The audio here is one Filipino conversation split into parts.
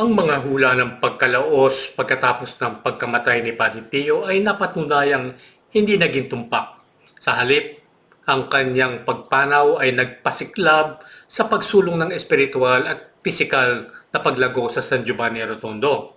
Ang mga hula ng pagkalaos pagkatapos ng pagkamatay ni Padre Pio ay napatunayang hindi naging tumpak. Sa halip, ang kanyang pagpanaw ay nagpasiklab sa pagsulong ng espiritual at pisikal na paglago sa San Giovanni Rotondo.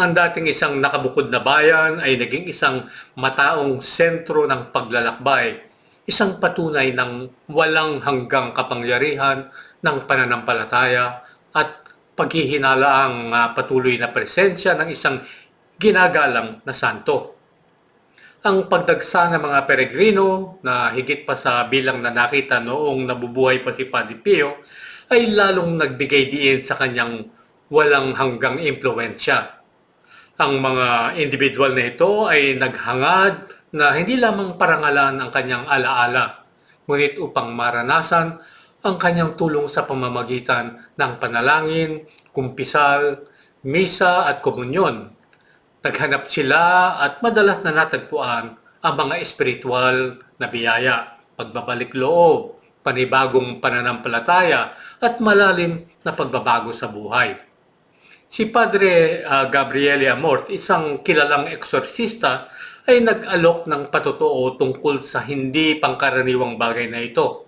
Ang dating isang nakabukod na bayan ay naging isang mataong sentro ng paglalakbay, isang patunay ng walang hanggang kapangyarihan ng pananampalataya at paghihinala ang ah, patuloy na presensya ng isang ginagalang na santo. Ang pagdagsa ng mga peregrino na higit pa sa bilang na nakita noong nabubuhay pa si Padre Pio ay lalong nagbigay diin sa kanyang walang hanggang impluensya. Ang mga individual na ito ay naghangad na hindi lamang parangalan ang kanyang alaala, ngunit upang maranasan ang kanyang tulong sa pamamagitan ng panalangin, kumpisal, misa at komunyon. Naghanap sila at madalas na natagpuan ang mga espiritual na biyaya, pagbabalik loob, panibagong pananampalataya at malalim na pagbabago sa buhay. Si Padre ah, Gabriele Amort, isang kilalang eksorsista, ay nag-alok ng patotoo tungkol sa hindi pangkaraniwang bagay na ito.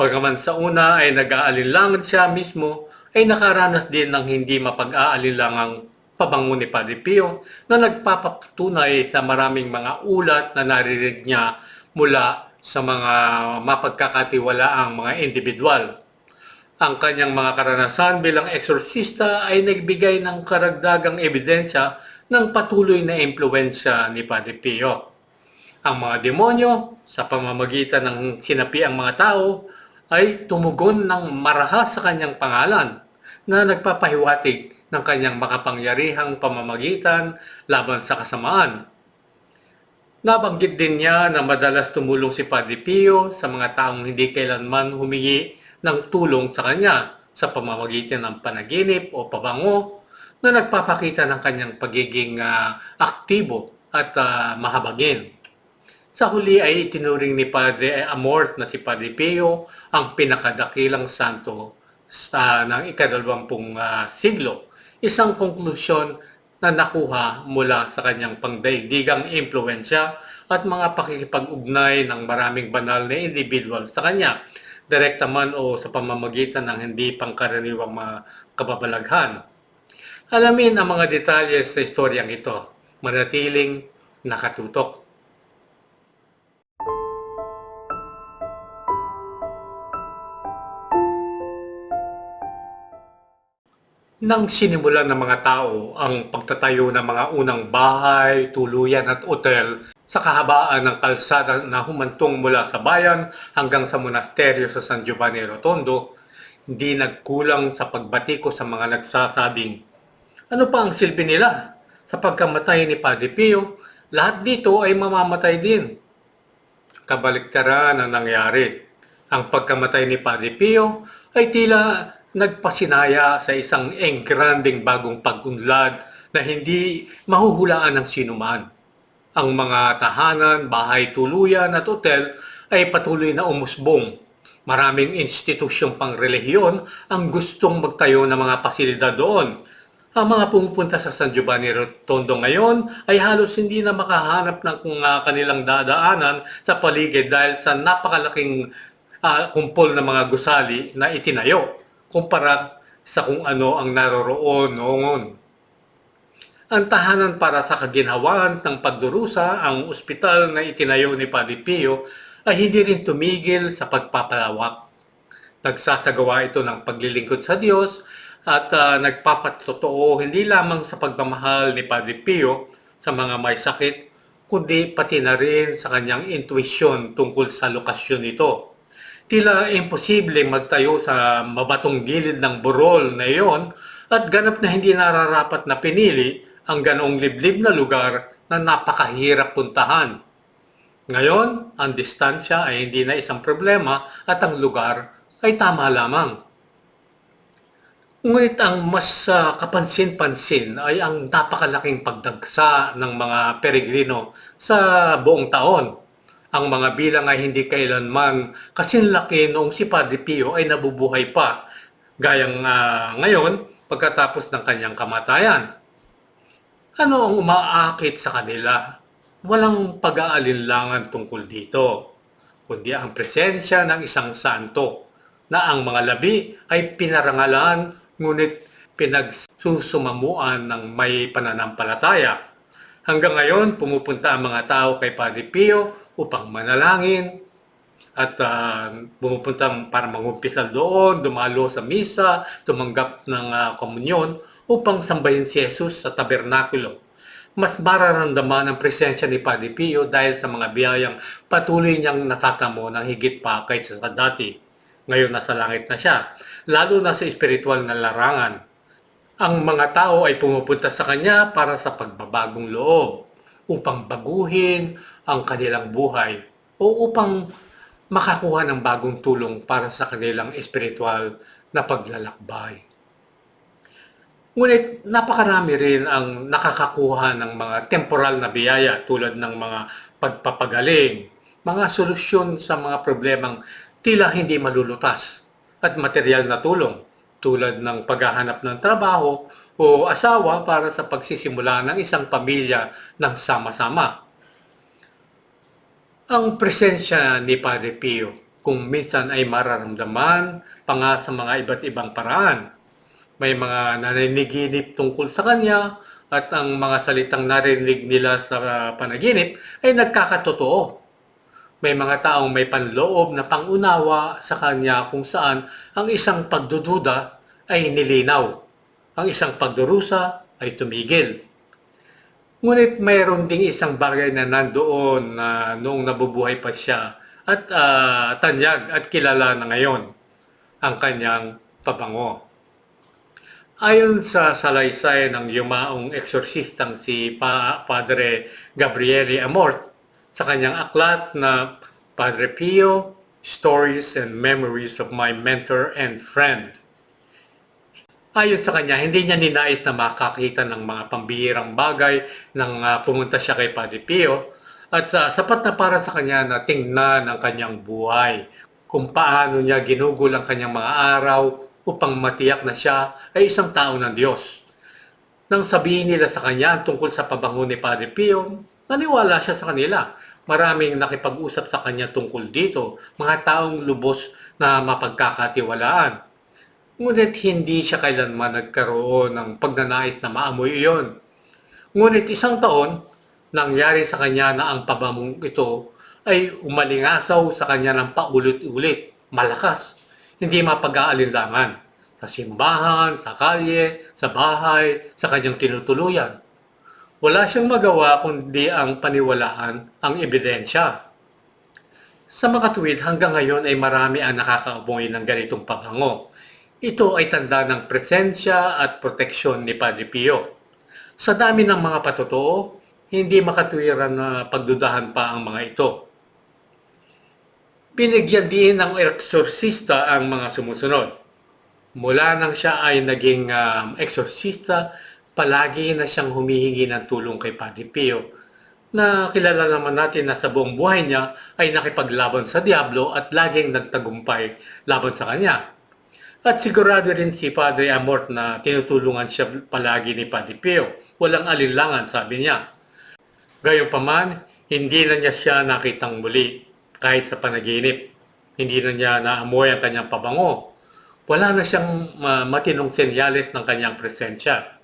Pagaman sa una ay nag-aalinlangan siya mismo, ay nakaranas din ng hindi mapag-aalinlangang pabango ni Padre Pio na nagpapatunay sa maraming mga ulat na naririnig niya mula sa mga mapagkakatiwalaang mga individual. Ang kanyang mga karanasan bilang eksorsista ay nagbigay ng karagdagang ebidensya ng patuloy na impluensya ni Padre Pio. Ang mga demonyo, sa pamamagitan ng sinapiang mga tao, ay tumugon ng marahas sa kanyang pangalan na nagpapahiwatig ng kanyang makapangyarihang pamamagitan laban sa kasamaan. Nabanggit din niya na madalas tumulong si Padre Pio sa mga taong hindi kailanman humingi ng tulong sa kanya sa pamamagitan ng panaginip o pabango na nagpapakita ng kanyang pagiging ah, aktibo at ah, mahabagin. Sa huli ay itinuring ni Padre Amort na si Padre Pio ang pinakadakilang santo sa ng ikadalawampung ah, siglo. Isang konklusyon na nakuha mula sa kanyang pangdaigdigang impluensya at mga pakikipag-ugnay ng maraming banal na individual sa kanya, direkta man o sa pamamagitan ng hindi pangkaraniwang mga kababalaghan. Alamin ang mga detalye sa istoryang ito. Manatiling nakatutok. Nang sinimulan ng mga tao ang pagtatayo ng mga unang bahay, tuluyan at otel sa kahabaan ng kalsada na humantong mula sa bayan hanggang sa monasteryo sa San Giovanni Rotondo, hindi nagkulang sa pagbatiko sa mga nagsasabing, ano pa ang silbi nila? Sa pagkamatay ni Padre Pio, lahat dito ay mamamatay din. Kabaliktaran ang nangyari. Ang pagkamatay ni Padre Pio ay tila nagpasinaya sa isang enggranding bagong pagunlad na hindi mahuhulaan ng sinuman. Ang mga tahanan, bahay tuluyan at hotel ay patuloy na umusbong. Maraming institusyong pangrelihiyon ang gustong magtayo ng mga pasilidad doon. Ang mga pumupunta sa San Giovanni Rotondo ngayon ay halos hindi na makahanap ng ah, kanilang dadaanan sa paligid dahil sa napakalaking ah, kumpol ng mga gusali na itinayo kumpara sa kung ano ang naroroon noon. Ang tahanan para sa kaginhawaan ng pagdurusa, ang ospital na itinayo ni Padre Pio ay hindi rin tumigil sa pagpapalawak. Nagsasagawa ito ng paglilingkod sa Diyos at ah, nagpapatotoo hindi lamang sa pagmamahal ni Padre Pio sa mga may sakit, kundi pati na rin sa kanyang intuisyon tungkol sa lokasyon nito. Tila imposible magtayo sa mabatong gilid ng burol na iyon at ganap na hindi nararapat na pinili ang ganoong liblib na lugar na napakahirap puntahan. Ngayon, ang distansya ay hindi na isang problema at ang lugar ay tama lamang. Ngunit ang mas ah, kapansin-pansin ay ang napakalaking pagdagsa ng mga peregrino sa buong taon. Ang mga bilang ay hindi kailanman kasinlaki noong si Padre Pio ay nabubuhay pa. Gayang ah, ngayon, pagkatapos ng kanyang kamatayan. Ano ang umaakit sa kanila? Walang pag-aalinlangan tungkol dito, kundi ang presensya ng isang santo na ang mga labi ay pinarangalan ngunit pinagsusumamuan ng may pananampalataya. Hanggang ngayon, pumupunta ang mga tao kay Padre Pio upang manalangin at uh, pumupunta para mangumpisal doon, dumalo sa misa, tumanggap ng uh, komunyon upang sambahin si Jesus sa tabernakulo. Mas mararamdaman ang presensya ni Padre Pio dahil sa mga biyayang patuloy niyang natatamo ng higit pa kaysa sa dati. Ngayon nasa langit na siya, lalo na sa espiritual na larangan. Ang mga tao ay pumupunta sa kanya para sa pagbabagong loob, upang baguhin ang kanilang buhay o upang makakuha ng bagong tulong para sa kanilang espiritual na paglalakbay. Ngunit napakarami rin ang nakakakuha ng mga temporal na biyaya tulad ng mga pagpapagaling, mga solusyon sa mga problemang tila hindi malulutas at material na tulong tulad ng paghahanap ng trabaho o asawa para sa pagsisimula ng isang pamilya ng sama-sama. Ang presensya ni Padre Pio kung minsan ay mararamdaman pa nga sa mga iba't ibang paraan may mga naniniginip tungkol sa kanya at ang mga salitang narinig nila sa panaginip ay nagkakatotoo. May mga taong may panloob na pangunawa sa kanya kung saan ang isang pagdududa ay nilinaw. Ang isang pagdurusa ay tumigil. Ngunit mayroon ding isang bagay na nandoon na noong nabubuhay pa siya at uh, tanyag at kilala na ngayon, ang kanyang pabango. Ayon sa salaysay ng yumaong eksorsistang si pa Padre Gabriele Amorth sa kanyang aklat na Padre Pio, Stories and Memories of My Mentor and Friend. Ayon sa kanya, hindi niya ninais na makakita ng mga pambihirang bagay nang uh, pumunta siya kay Padre Pio at uh, sapat na para sa kanya na tingnan ang kanyang buhay, kung paano niya ginugol ang kanyang mga araw upang matiyak na siya ay isang tao ng Diyos. Nang sabihin nila sa kanya tungkol sa pabango ni Padre Pio, naniwala siya sa kanila. Maraming nakipag-usap sa kanya tungkol dito, mga taong lubos na mapagkakatiwalaan. Ngunit hindi siya kailanman nagkaroon ng pagnanais na maamoy iyon. Ngunit isang taon, nangyari sa kanya na ang pabamong ito ay umalingasaw sa kanya ng paulit-ulit, malakas hindi mapag-aalinlangan sa simbahan, sa kalye, sa bahay, sa kanyang tinutuluyan. Wala siyang magawa kundi ang paniwalaan ang ebidensya. Sa makatuwid hanggang ngayon ay marami ang nakakaamoy ng ganitong pabango. Ito ay tanda ng presensya at proteksyon ni Padre Pio. Sa dami ng mga patotoo, hindi makatuwiran na pagdudahan pa ang mga ito Binigyan din ng eksorsista ang mga sumusunod. Mula nang siya ay naging um, eksorsista, palagi na siyang humihingi ng tulong kay Padre Pio na kilala naman natin na sa buong buhay niya ay nakipaglaban sa Diablo at laging nagtagumpay laban sa kanya. At sigurado rin si Padre Amort na tinutulungan siya palagi ni Padre Pio. Walang alinlangan, sabi niya. Gayunpaman, hindi na niya siya nakitang muli kahit sa panaginip. Hindi na niya naamoy ang kanyang pabango. Wala na siyang uh, matinong senyales ng kanyang presensya.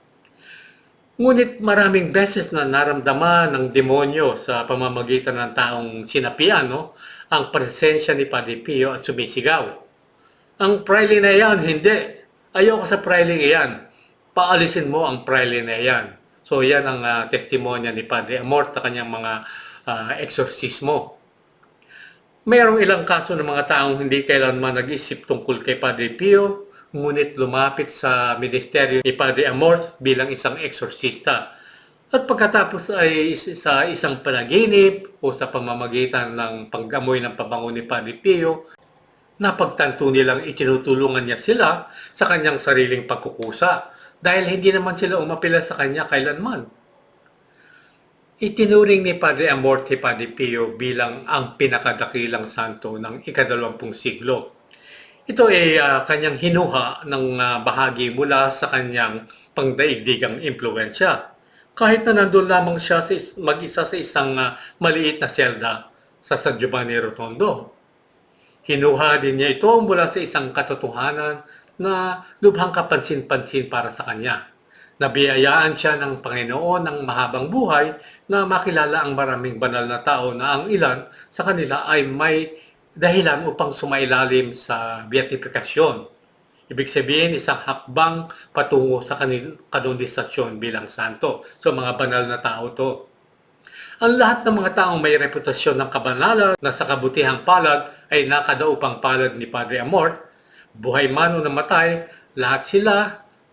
Ngunit maraming beses na naramdaman ng demonyo sa pamamagitan ng taong sinapian no, ang presensya ni Padre Pio at sumisigaw. Ang praile na yan, hindi. Ayoko sa praile iyan. Paalisin mo ang praile na yan. So yan ang uh, testimonya ni Padre Amort sa kanyang mga uh, eksorsismo. Mayroong ilang kaso ng mga taong hindi kailanman nag-isip tungkol kay Padre Pio, ngunit lumapit sa ministeryo ni Padre Amorth bilang isang eksorsista. At pagkatapos ay sa isang panaginip o sa pamamagitan ng panggamoy ng pabango ni Padre Pio, napagtanto nilang itinutulungan niya sila sa kanyang sariling pagkukusa dahil hindi naman sila umapila sa kanya kailanman. Itinuring ni Padre Amorte Padre Pio bilang ang pinakadakilang santo ng ikadalawampung siglo. Ito ay ah, kanyang hinuha ng ah, bahagi mula sa kanyang pangdaigdigang impluensya. Kahit na nandun lamang siya sa is- mag-isa sa isang ah, maliit na selda sa San Giovanni Rotondo. Hinuha din niya ito mula sa isang katotohanan na lubhang kapansin-pansin para sa kanya. Nabiyayaan siya ng Panginoon ng mahabang buhay na makilala ang maraming banal na tao na ang ilan sa kanila ay may dahilan upang sumailalim sa beatifikasyon. Ibig sabihin, isang hakbang patungo sa kanonisasyon bilang santo. So mga banal na tao to. Ang lahat ng mga taong may reputasyon ng kabanalan na sa kabutihang palad ay nakadaupang palad ni Padre Amort, buhay man o namatay, lahat sila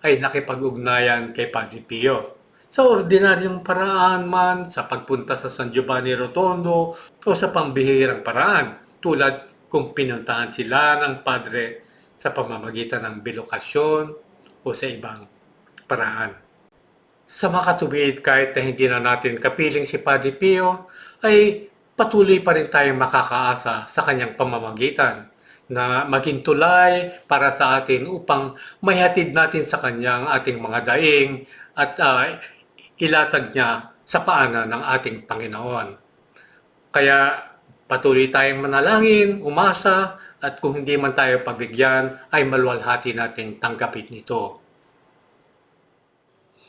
ay nakipag-ugnayan kay Padre Pio. Sa ordinaryong paraan man, sa pagpunta sa San Giovanni Rotondo o sa pambihirang paraan, tulad kung pinuntahan sila ng Padre sa pamamagitan ng bilokasyon o sa ibang paraan. Sa makatubid kahit na hindi na natin kapiling si Padre Pio, ay patuloy pa rin tayong makakaasa sa kanyang pamamagitan na maging tulay para sa atin upang mayhatid natin sa kanyang ating mga daing at ah, ilatag niya sa paanan ng ating Panginoon. Kaya patuloy tayong manalangin, umasa, at kung hindi man tayo pagbigyan, ay maluwalhati nating tanggapin ito.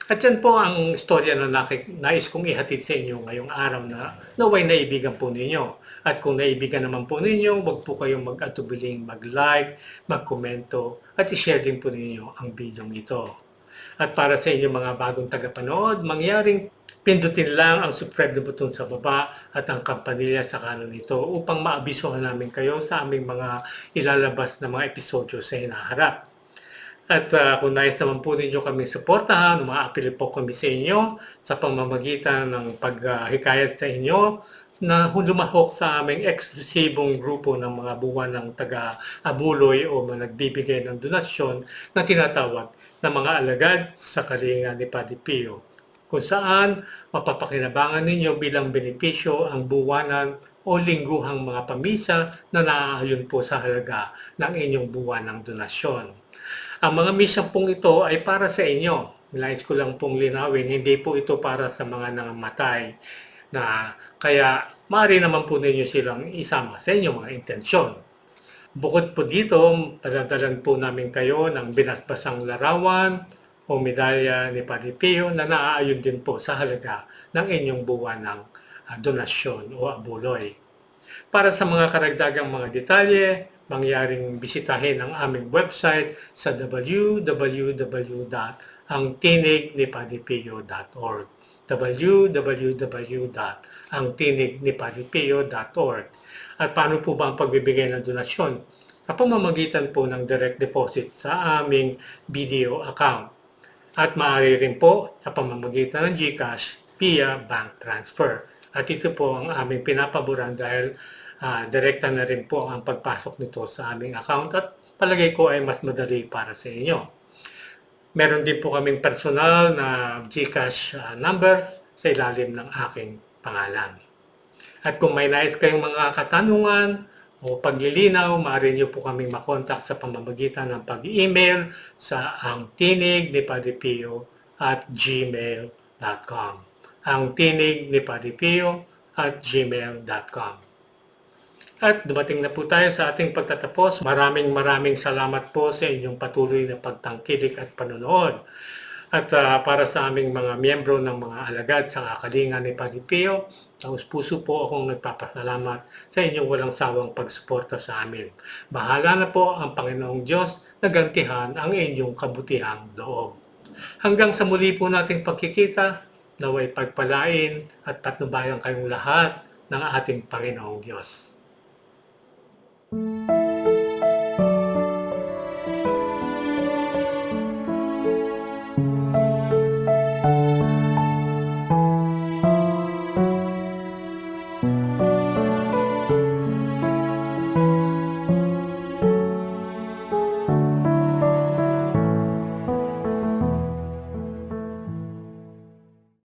At yan po ang istorya na nais kong ihatid sa inyo ngayong araw na naway naibigan po ninyo. At kung naibigan naman po ninyo, wag po kayong mag-atubiling mag-like, mag-komento, at i-share din po ninyo ang video ito. At para sa inyo mga bagong tagapanood, mangyaring pindutin lang ang subscribe na button sa baba at ang kampanilya sa kanan nito upang maabisuhan namin kayo sa aming mga ilalabas na mga episodyo sa hinaharap. At ah, kung nais naman po ninyo kami suportahan, umaapil po kami sa inyo sa pamamagitan ng paghikayat sa inyo na lumahok sa aming eksklusibong grupo ng mga buwan ng taga-abuloy o mga nagbibigay ng donasyon na tinatawag na mga alagad sa kalinga ni Padre Pio kung saan mapapakinabangan ninyo bilang benepisyo ang buwanan o lingguhang mga pamisa na naaayon po sa halaga ng inyong buwan ng donasyon. Ang mga misang pong ito ay para sa inyo. Nais ko lang pong linawin, hindi po ito para sa mga nangamatay na kaya maaari naman po ninyo silang isama sa inyong mga intensyon. Bukod po dito, padadalan po namin kayo ng binasbasang larawan o medalya ni Padre Pio na naaayon din po sa halaga ng inyong buwan ng ah, donasyon o abuloy. Para sa mga karagdagang mga detalye, mangyaring bisitahin ang aming website sa www.angtinignipadipio.org www.angtinignipadipio.org At paano po ba ang pagbibigay ng donasyon? Sa pamamagitan po ng direct deposit sa aming video account. At maaari rin po sa pamamagitan ng GCash via bank transfer. At ito po ang aming pinapaboran dahil ah, direkta na rin po ang pagpasok nito sa aming account at palagay ko ay mas madali para sa inyo. Meron din po kaming personal na GCash ah, numbers sa ilalim ng aking pangalan. At kung may nais kayong mga katanungan o paglilinaw, maaari niyo po kaming makontak sa pamamagitan ng pag-email sa ang tinig ni Padre Pio at gmail.com. Ang tinig ni Padre Pio at gmail.com. At dumating na po tayo sa ating pagtatapos. Maraming maraming salamat po sa inyong patuloy na pagtangkilik at panonood. At ah, para sa aming mga miyembro ng mga alagad sa kakalinga ni Padre Pio, taos puso po akong nagpapasalamat sa inyong walang sawang pagsuporta sa amin. Bahala na po ang Panginoong Diyos na gantihan ang inyong kabutihang loob. Hanggang sa muli po nating pagkikita, naway pagpalain at patnubayan kayong lahat ng ating Panginoong Diyos. Thank you.